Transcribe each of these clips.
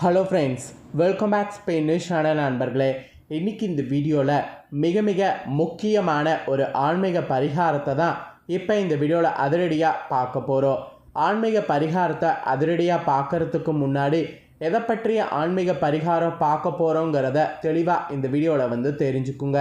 Hello friends welcome back Spain channel நண்பர்களே. இன்றைக்கி இந்த வீடியோவில் மிக மிக முக்கியமான ஒரு ஆன்மீக பரிகாரத்தை தான் இப்போ இந்த வீடியோவில் அதிரடியாக பார்க்க போகிறோம் ஆன்மீக பரிகாரத்தை அதிரடியாக பார்க்கறதுக்கு முன்னாடி எதை பற்றிய ஆன்மீக பரிகாரம் பார்க்க போகிறோங்கிறத தெளிவாக இந்த வீடியோவில் வந்து தெரிஞ்சுக்குங்க.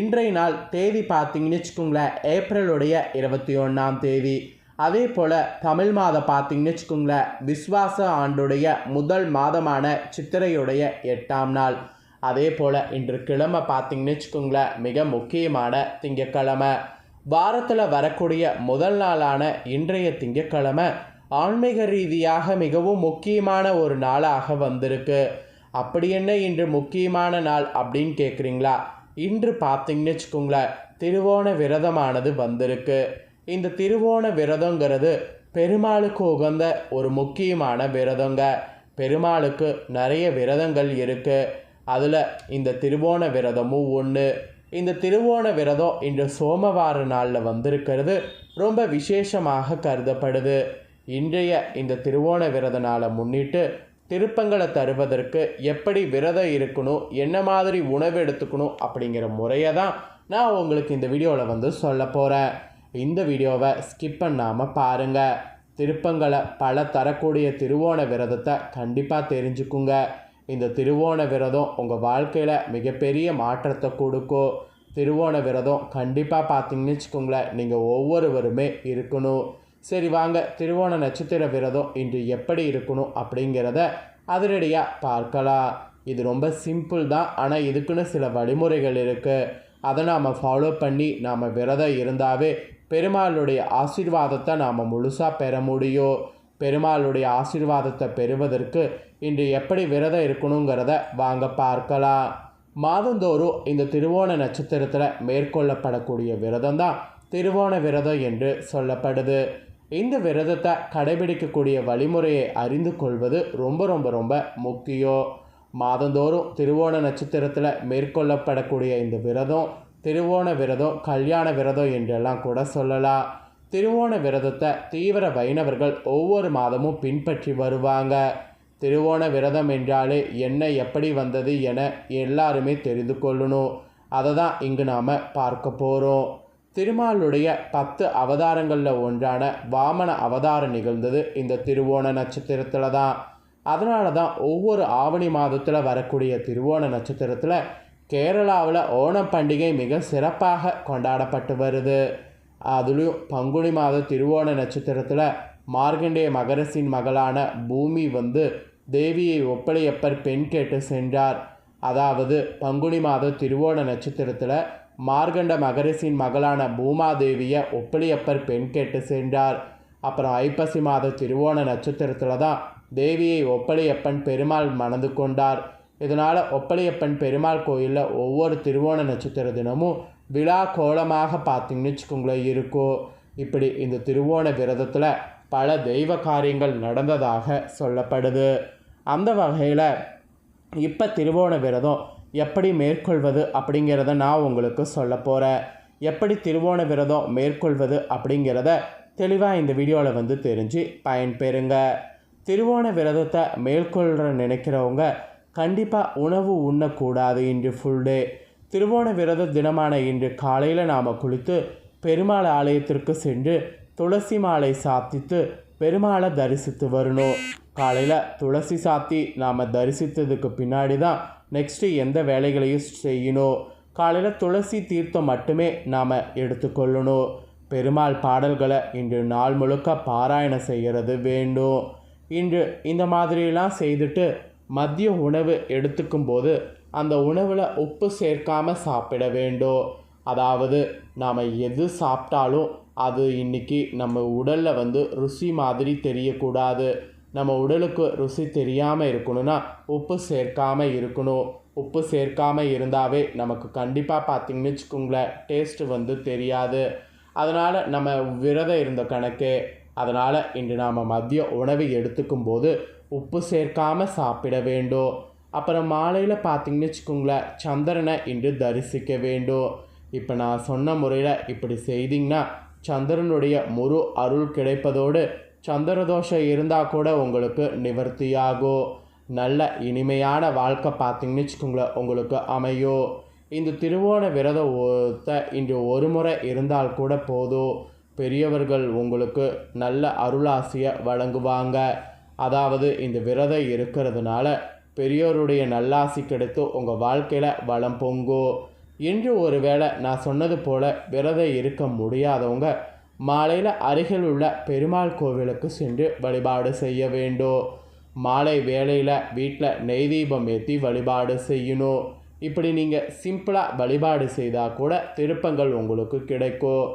இன்றைய நாள் தேதி பார்த்தீங்கன்னு வச்சுக்கோங்களேன் ஏப்ரலுடைய இருபத்தி ஒன்றாம் தேதி. அதே போல் தமிழ் மாதம் பார்த்தீங்கன்னு வச்சுக்கோங்களேன் விஸ்வாச ஆண்டுடைய முதல் மாதமான சித்திரையுடைய எட்டாம் நாள். அதே போல் இன்று கிழமை பார்த்தீங்கன்னு வச்சுக்கோங்களேன் மிக முக்கியமான திங்கக்கிழமை வாரத்தில் வரக்கூடிய முதல் நாளான இன்றைய திங்கக்கிழமை ஆன்மீக ரீதியாக மிகவும் முக்கியமான ஒரு நாளாக வந்திருக்கு. அப்படி என்ன இன்று முக்கியமான நாள் அப்படின்னு கேட்குறீங்களா இன்று பார்த்தீங்கன்னு வச்சுக்கோங்களேன் திருவோண விரதமானது வந்திருக்கு. இந்த திருவோண விரதங்கிறது பெருமாளுக்கு உகந்த ஒரு முக்கியமான விரதங்க. பெருமாளுக்கு நிறைய விரதங்கள் இருக்குது அதில் இந்த திருவோண விரதமும் ஒன்று இந்த திருவோண விரதம் இன்று சோமவார நாளில் வந்திருக்கிறது. ரொம்ப விசேஷமாக கருதப்படுது. இன்றைய இந்த திருவோண விரத நாளை முன்னிட்டு திருப்பங்களை தருவதற்கு எப்படி விரதம் இருக்கணும் என்ன மாதிரி உணவு எடுத்துக்கணும் அப்படிங்கிற முறையை தான் நான் உங்களுக்கு இந்த வீடியோவில் வந்து சொல்ல போகிறேன் இந்த வீடியோவை ஸ்கிப் பண்ணாமல் பாருங்கள் திருப்பங்களை பல தரக்கூடிய திருவோண விரதத்தை கண்டிப்பாக தெரிஞ்சுக்குங்க. இந்த திருவோண விரதம் உங்கள் வாழ்க்கையில் மிகப்பெரிய மாற்றத்தை கொடுக்கும். திருவோண விரதம் கண்டிப்பாக பார்த்தீங்கன்னு வச்சுக்கோங்களேன் நீங்கள் ஒவ்வொருவருமே இருக்கணும். சரி வாங்க. திருவோண நட்சத்திர விரதம் இன்று எப்படி இருக்கணும் அப்படிங்கிறத அதிரடியாக பார்க்கலாம். இது ரொம்ப சிம்பிள் தான் ஆனால் இதுக்குன்னு சில வழிமுறைகள் இருக்குது அதை நாம் ஃபாலோ பண்ணி நாம் விரதம் இருந்தாவே பெருமாளுடைய ஆசீர்வாதத்தை நாம் முழுசாக பெற முடியும் பெருமாளுடைய ஆசீர்வாதத்தை பெறுவதற்கு இன்று எப்படி விரதம் இருக்கணுங்கிறத வாங்க பார்க்கலாம். மாதந்தோறும் இந்த திருவோண நட்சத்திரத்தில் மேற்கொள்ளப்படக்கூடிய விரதம் தான் திருவோண விரதம் என்று சொல்லப்படுது. இந்த விரதத்தை கடைபிடிக்கக்கூடிய வழிமுறையை அறிந்து கொள்வது ரொம்ப ரொம்ப ரொம்ப முக்கியம். மாதந்தோறும் திருவோண நட்சத்திரத்தில் மேற்கொள்ளப்படக்கூடிய இந்த விரதம் திருவோண விரதம் கல்யாண விரதம் என்றெல்லாம் கூட சொல்லலாம். திருவோண விரதத்தை தீவிர வைணவர்கள் ஒவ்வொரு மாதமும் பின்பற்றி வருவாங்க. திருவோண விரதம் என்றாலே என்ன எப்படி வந்தது என எல்லாருமே தெரிந்து கொள்ளணும். அதை தான் இங்கு நாம் பார்க்க போகிறோம் திருமாலுடைய பத்து அவதாரங்களில் ஒன்றான வாமன அவதாரம் நிகழ்ந்தது இந்த திருவோண நட்சத்திரத்தில் தான் அதனால தான் ஒவ்வொரு ஆவணி மாதத்தில் வரக்கூடிய திருவோண நட்சத்திரத்தில் கேரளாவில் ஓணம் பண்டிகை மிக சிறப்பாக கொண்டாடப்பட்டு வருது. அதுலேயும் பங்குனி மாத திருவோண நட்சத்திரத்தில் மார்கண்டேய மகரசின் மகளான பூமி வந்து தேவியை ஒப்பளையப்பர் பெண் கேட்டு சென்றார். அதாவது பங்குனி மாத திருவோண நட்சத்திரத்தில் மார்கண்ட மகரசின் மகளான பூமாதேவியை ஒப்பளியப்பர் பெண் கேட்டு சென்றார். அப்புறம் ஐப்பசி மாத திருவோண நட்சத்திரத்தில் தான் தேவியை ஒப்பளியப்பன் பெருமாள் மணந்து கொண்டார். இதனால் ஒப்பளியப்பன் பெருமாள் கோயிலில் ஒவ்வொரு திருவோண நட்சத்திர தினமும் விழா கோலமாக பார்த்தீங்கன்னு வச்சுக்கோங்களேன் இருக்கும் இப்படி இந்த திருவோண விரதத்தில் பல தெய்வ காரியங்கள் நடந்ததாக சொல்லப்படுது. அந்த வகையில் இப்போ திருவோண விரதம் எப்படி மேற்கொள்வது அப்படிங்கிறத நான் உங்களுக்கு சொல்ல போகிறேன் எப்படி திருவோண விரதம் மேற்கொள்வது அப்படிங்கிறத தெளிவாக இந்த வீடியோவில் வந்து தெரிஞ்சு பயன்பெறுங்க. திருவோண விரதத்தை மேற்கொள்கிற நினைக்கிறவங்க கண்டிப்பாக உணவு உண்ணக்கூடாது இன்று ஃபுல் டே திருவோண விரத தினமான இன்று காலையில் நாம் குளித்து பெருமாள் ஆலயத்திற்கு சென்று துளசி மாலை சாத்தித்து பெருமாளை தரிசித்து வரணும். காலையில் துளசி சாத்தி நாம் தரிசித்ததுக்கு பின்னாடி தான் நெக்ஸ்ட்டு எந்த வேலைகளையும் செய்யணும். காலையில் துளசி தீர்த்தம் மட்டுமே நாம் எடுத்துக்கொள்ளணும். பெருமாள் பாடல்களை இன்று நாள் முழுக்க பாராயணம் செய்கிறது வேண்டும். இன்று இந்த மாதிரிலாம் செய்துட்டு மதிய உணவு எடுத்துக்கும் போது அந்த உணவில் உப்பு சேர்க்காமல் சாப்பிட வேண்டும் அதாவது நாம் எது சாப்பிட்டாலும் அது இன்றைக்கி நம்ம உடலில் வந்து ருசி மாதிரி தெரியக்கூடாது. நம்ம உடலுக்கு ருசி தெரியாமல் இருக்கணும்னா உப்பு சேர்க்காமல் இருக்கணும். உப்பு சேர்க்காமல் இருந்தாவே நமக்கு கண்டிப்பாக பார்த்திங்கன்னு வச்சுக்கோங்களேன் டேஸ்ட்டு வந்து தெரியாது. அதனால் நம்ம விரதம் இருந்த கணக்கு அதனால் இன்று நாம் மதிய உணவு எடுத்துக்கும் போது உப்பு சேர்க்காமல் சாப்பிட வேண்டும். அப்புறம் மாலையில் பார்த்திங்கன்னு வச்சுக்கோங்களேன் சந்திரனை இன்று தரிசிக்க வேண்டும். இப்போ நான் சொன்ன முறையில் இப்படி செய்திங்கன்னா சந்திரனுடைய முரு அருள் கிடைப்பதோடு சந்திரதோஷம் இருந்தால் கூட உங்களுக்கு நிவர்த்தியாகும். நல்ல இனிமையான வாழ்க்கை பார்த்தீங்கன்னு வச்சுக்கோங்களேன் உங்களுக்கு அமையும். இந்த திருவோண விரத இன்று ஒரு முறை இருந்தால் கூட போதும். பெரியவர்கள் உங்களுக்கு நல்ல அருளாசியை வழங்குவாங்க. அதாவது இந்த விரதம் இருக்கிறதுனால பெரியோருடைய நல்லாசி கிடைத்து உங்கள் வாழ்க்கையில் வளம் பொங்கும் இன்று ஒருவேளை நான் சொன்னது போல் விரதம் இருக்க முடியாதவங்க மாலையில் அருகில் உள்ள பெருமாள் கோவிலுக்கு சென்று வழிபாடு செய்ய வேண்டும் மாலை வேளையில் வீட்டில் நெய் தீபம் ஏற்றி வழிபாடு செய்யணும் இப்படி நீங்கள் சிம்பிளாக வழிபாடு செய்தால் கூட திருப்பங்கள் உங்களுக்கு கிடைக்கும்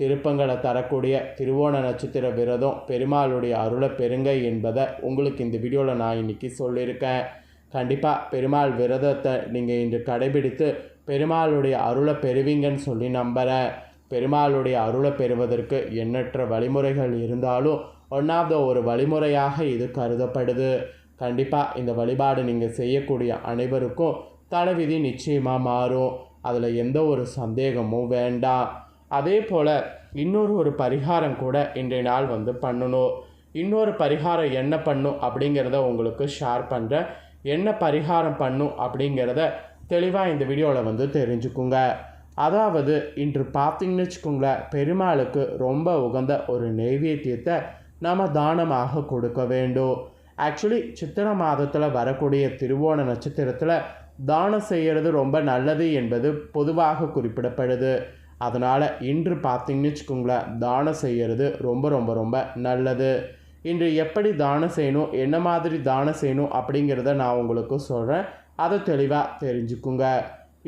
திருப்பங்களை தரக்கூடிய திருவோண நட்சத்திர விரதம் பெருமாளுடைய அருளை பெருங்க என்பதை உங்களுக்கு இந்த வீடியோவில் நான் இன்றைக்கி சொல்லியிருக்கேன். கண்டிப்பாக பெருமாள் விரதத்தை நீங்கள் இன்று கடைபிடித்து பெருமாளுடைய அருளை பெறுவீங்கன்னு சொல்லி நம்புகிறேன் பெருமாளுடைய அருளை பெறுவதற்கு எண்ணற்ற வழிமுறைகள் இருந்தாலும் ஒன்றாவது ஒரு வழிமுறையாக இது கருதப்படுது. கண்டிப்பாக இந்த வழிபாடு நீங்கள் செய்யக்கூடிய அனைவருக்கும் தலைவிதி நிச்சயமாக மாறும். அதில் எந்த ஒரு சந்தேகமும் வேண்டாம். அதே போல் இன்னொரு ஒரு பரிகாரம் கூட இன்றைய நாள் வந்து பண்ணணும். இன்னொரு பரிகாரம் என்ன பண்ணும் அப்படிங்கிறத உங்களுக்கு ஷேர் பண்ணுறேன் என்ன பரிகாரம் பண்ணும் அப்படிங்கிறத தெளிவாக இந்த வீடியோவில் வந்து தெரிஞ்சுக்குங்க. அதாவது இன்று பார்த்தீங்கன்னு வச்சுக்கோங்களேன் பெருமாளுக்கு ரொம்ப உகந்த ஒரு நெய்வேத்தியத்தை நாம் தானமாக கொடுக்க வேண்டும். ஆக்சுவலி சித்திரை மாதத்தில் வரக்கூடிய திருவோண நட்சத்திரத்தில் தானம் செய்கிறது ரொம்ப நல்லது என்பது பொதுவாக குறிப்பிடப்படுது. அதனால் இன்று பார்த்தீங்கன்னு வச்சுக்கோங்களேன் தானம் செய்கிறது ரொம்ப ரொம்ப ரொம்ப நல்லது. இன்று எப்படி தானம் செய்யணும் என்ன மாதிரி தானம் செய்யணும் அப்படிங்கிறத நான் உங்களுக்கு சொல்கிறேன் அதை தெளிவாக தெரிஞ்சுக்குங்க.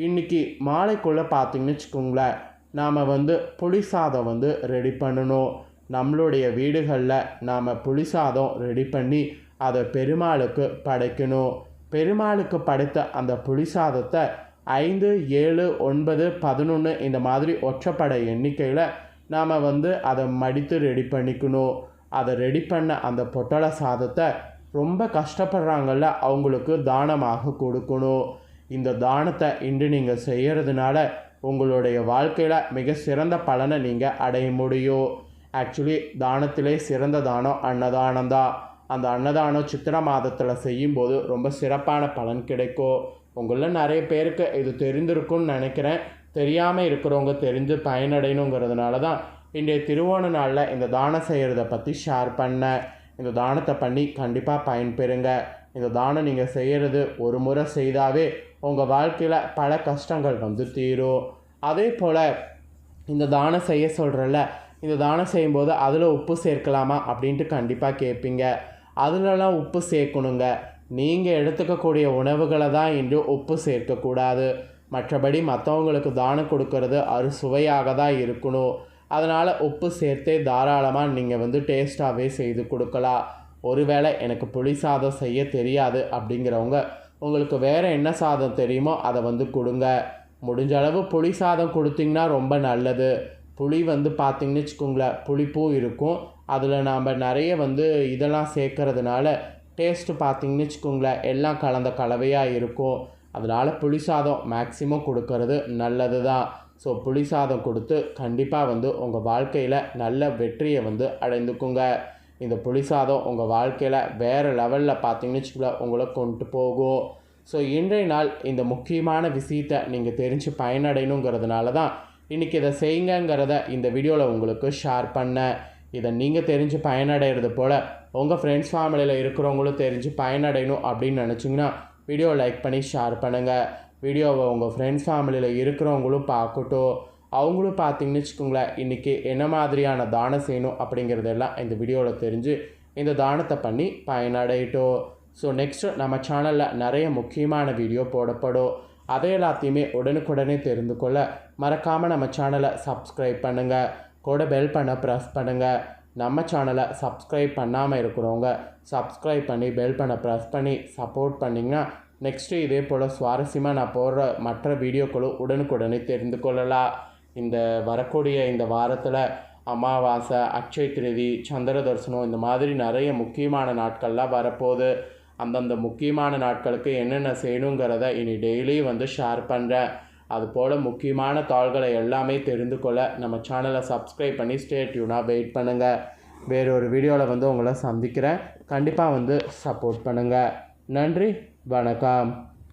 இன்றைக்கி மாலைக்குள்ளே பார்த்தீங்கன்னு வச்சுக்கோங்களேன் நாம் வந்து புளி சாதம் வந்து ரெடி பண்ணணும். நம்மளுடைய வீடுகளில் நாம் புளி சாதம் ரெடி பண்ணி அதை பெருமாளுக்கு படைக்கணும். பெருமாளுக்கு படைத்த அந்த புளி சாதத்தை ஐந்து ஏழு ஒன்பது பதினொன்று இந்த மாதிரி ஒற்றைப்படை எண்ணிக்கையில் நாம் வந்து அதை மடித்து ரெடி பண்ணிக்கணும். அதை ரெடி பண்ண அந்த பொட்டலை சாதத்தை ரொம்ப கஷ்டப்படுறாங்கள்ல அவங்களுக்கு தானமாக கொடுக்கணும். இந்த தானத்தை இன்று நீங்கள் செய்கிறதுனால உங்களுடைய வாழ்க்கையில் மிக சிறந்த பலனை நீங்கள் அடைய முடியும். ஆக்சுவலி தானத்திலே சிறந்த தானம் அன்னதானம் தான். அந்த அன்னதானம் சித்திர மாதத்தில் செய்யும்போது ரொம்ப சிறப்பான பலன் கிடைக்கும். உங்களில் நிறைய பேருக்கு இது தெரிந்திருக்கும்னு நினைக்கிறேன். தெரியாமல் இருக்கிறவங்க தெரிஞ்சு பயனடையணுங்கிறதுனால தான் இன்றைய திருவோண நாளில் இந்த தானம் செய்கிறத பற்றி ஷேர் பண்ணேன். இந்த தானத்தை பண்ணி கண்டிப்பாக பயன்பெறுங்க. இந்த தானம் நீங்கள் செய்கிறது ஒரு முறை செய்தாவே உங்கள் வாழ்க்கையில் பல கஷ்டங்கள் வந்து தீரும். அதே போல் இந்த தானம் செய்ய சொல்கிறல்ல இந்த தானம் செய்யும்போது அதில் உப்பு சேர்க்கலாமா அப்படின்ட்டு கண்டிப்பாக கேட்பீங்க. அதிலலாம் உப்பு சேர்க்கணுங்க. நீங்கள் எடுத்துக்கக்கூடிய உணவுகளை தான் இன்று உப்பு சேர்க்கக்கூடாது. மற்றபடி மற்றவங்களுக்கு தானம் கொடுக்கறது அறுசுவையாக தான் இருக்கணும். அதனால் உப்பு சேர்த்தே தாராளமாக நீங்கள் வந்து டேஸ்ட்டாகவே செய்து கொடுக்கலாம். ஒருவேளை எனக்கு புளி சாதம் செய்ய தெரியாது அப்படிங்கிறவங்க உங்களுக்கு வேறு என்ன சாதம் தெரியுமோ அதை வந்து கொடுங்க. முடிஞ்ச அளவு புளி சாதம் கொடுத்திங்கன்னா ரொம்ப நல்லது. புளி வந்து பார்த்திங்கன்னு வச்சுக்கோங்களேன் புளிப்பும் இருக்கும். அதில் நாம் நிறைய வந்து இதெல்லாம் சேர்க்கறதுனால டேஸ்ட்டு பார்த்திங்கன்னு வச்சுக்கோங்களேன் எல்லாம் கலந்த கலவையாக இருக்கும். அதனால் புளி சாதம் மேக்ஸிமம் கொடுக்கறது நல்லது தான் ஸோ புளி சாதம் கொடுத்து கண்டிப்பாக வந்து உங்கள் வாழ்க்கையில் நல்ல வெற்றியை வந்து அடைந்துக்குங்க. இந்த புளி சாதம் உங்கள் வாழ்க்கையில் வேறு லெவலில் பார்த்தீங்கன்னு வச்சுக்கோங்களேன் உங்களை கொண்டு போகும். ஸோ இன்றைய நாள் இந்த முக்கியமான விஷயத்தை நீங்கள் தெரிஞ்சு பயனடையணுங்கிறதுனால தான் இன்றைக்கி இதை செய்யுங்கிறத இந்த வீடியோவில் உங்களுக்கு ஷேர் பண்ணேன். இதை நீங்கள் தெரிஞ்சு பயனடைகிறது போல் உங்கள் ஃப்ரெண்ட்ஸ் ஃபேமிலியில் இருக்கிறவங்களும் தெரிஞ்சு பயனடையணும் அப்படின்னு நினச்சிங்கன்னா வீடியோ லைக் பண்ணி ஷேர் பண்ணுங்கள் வீடியோவை உங்கள் ஃப்ரெண்ட்ஸ் ஃபேமிலியில் இருக்கிறவங்களும் பார்க்கட்டும். அவங்களும் பார்த்தீங்கன்னு வச்சுக்கோங்களேன் இன்றைக்கி என்ன மாதிரியான தானம் செய்யணும் அப்படிங்கிறதெல்லாம் இந்த வீடியோவில் தெரிஞ்சு இந்த தானத்தை பண்ணி பயனடையட்டும். ஸோ நெக்ஸ்ட்டு நம்ம சேனலில் நிறைய முக்கியமான வீடியோ போடப்படும். அதை எல்லாத்தையுமே உடனுக்குடனே தெரிந்து கொள்ள மறக்காமல் நம்ம சேனலை சப்ஸ்கிரைப் பண்ணுங்கள் கூட பெல் பண்ண ப்ரெஸ் பண்ணுங்கள் நம்ம சேனலை சப்ஸ்கிரைப் பண்ணாமல் இருக்கிறவங்க சப்ஸ்கிரைப் பண்ணி பெல் பண்ண ப்ரெஸ் பண்ணி சப்போர்ட் பண்ணிங்கன்னா நெக்ஸ்ட்டு இதே போல் சுவாரஸ்யமாக நான் போடுற மற்ற வீடியோக்களும் உடனுக்குடனே தெரிந்து கொள்ளலாம். இந்த வரக்கூடிய இந்த வாரத்தில் அமாவாசை அக்ஷய திருதி சந்திர தரிசனம் இந்த மாதிரி நிறைய முக்கியமான நாட்கள்லாம் வரப்போகுது. அந்தந்த முக்கியமான நாட்களுக்கு என்னென்ன செய்யணுங்கிறத இனி டெய்லி வந்து ஷேர் பண்ணுறேன் அதுபோல் முக்கியமான தாள்களை எல்லாமே தெரிந்து கொள்ள நம்ம சேனலை சப்ஸ்கிரைப் பண்ணி ஸ்டேட்யூனாக வெயிட் பண்ணுங்கள் வேறொரு வீடியோவில் வந்து உங்களை சந்திக்கிறேன். கண்டிப்பாக வந்து சப்போர்ட் பண்ணுங்கள் நன்றி வணக்கம்.